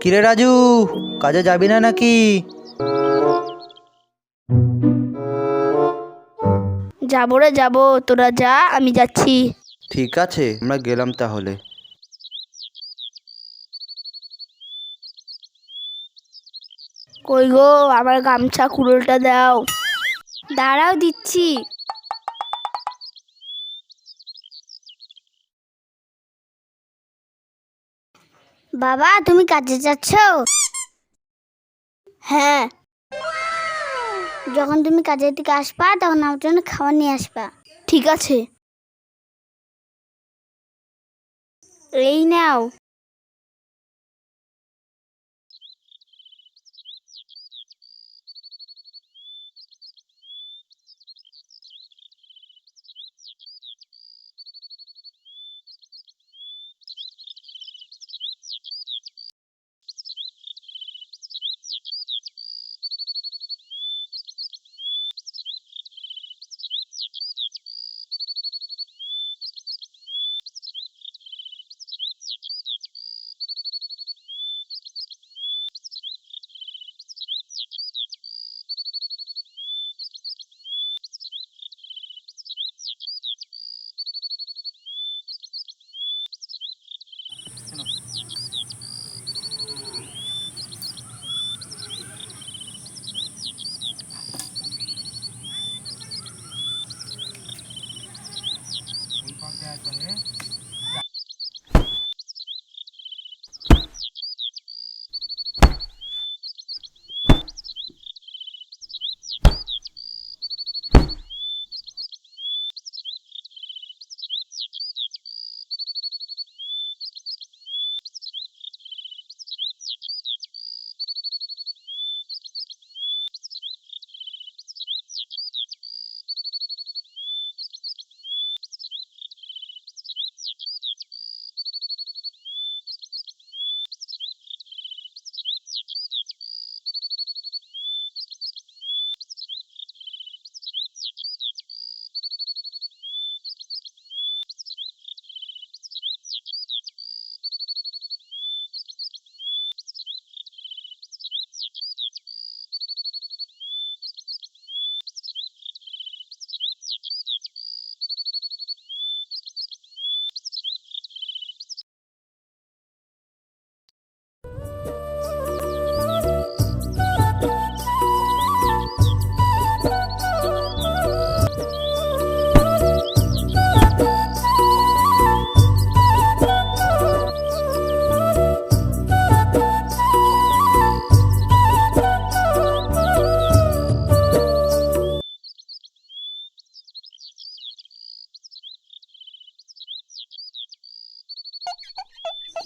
কিরে রাজু কাজে যাবি না নাকি? যাব রে যাব তোরা যা আমি যাচ্ছি। ঠিক আছে আমরা গেলাম তাহলে। কই গো আমার গামছা কুড়োলটা দাও। দাঁড়াও দিচ্ছি। বাবা, তুমি কাজে যাচ্ছ? হ্যাঁ। যখন তুমি কাজের দিকে আসবা, তখন আমার জন্য খাবার নিয়ে আসবা। ঠিক আছে। এই নাও।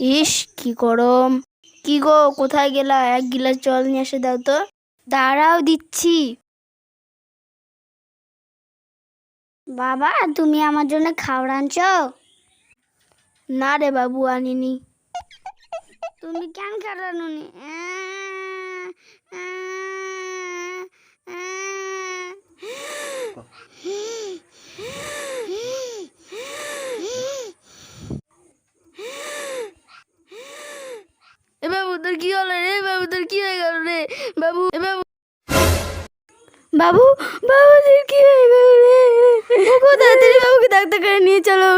ইস, কি গরম। কি গো, কোথায় গেলা? এক গিলাস জল নিয়ে এসে দাও তো। দাঁড়াও দিচ্ছি। বাবা, তুমি আমার জন্য খাবার আনছো? না রে বাবু, আনিনি। তুমি কেন খাবার আনোনি? তোর কি হলো রে বাবু? তোর কি হয়ে গেল রে? বাবু বাবু। বাবু বাবু, তোর কি হয়ে গেল রে? তাড়াতাড়ি বাবুকে ডাক্তার করে নিয়ে চলো।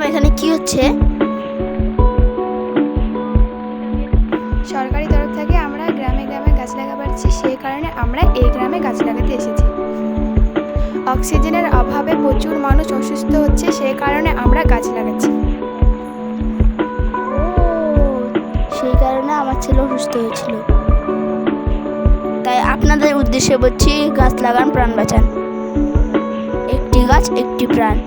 ম্যাডাম এখানে কি হচ্ছে। সরকারি তরফ থেকে আমরা গ্রামে গ্রামে গাছ লাগাচ্ছি সেই কারণে আমরা এই গ্রামে গাছ লাগাতে এসেছি। অক্সিজেনের অভাবে প্রচুর মানুষ অসুস্থ হচ্ছে সেই কারণে আমরা গাছ লাগাচ্ছি। সেই কারণে আমার ছেলে অসুস্থ হয়েছিল। তাই আপনাদের উদ্দেশ্যে বলছি গাছ লাগান প্রাণ বাঁচান। একটি গাছ একটি প্রাণ।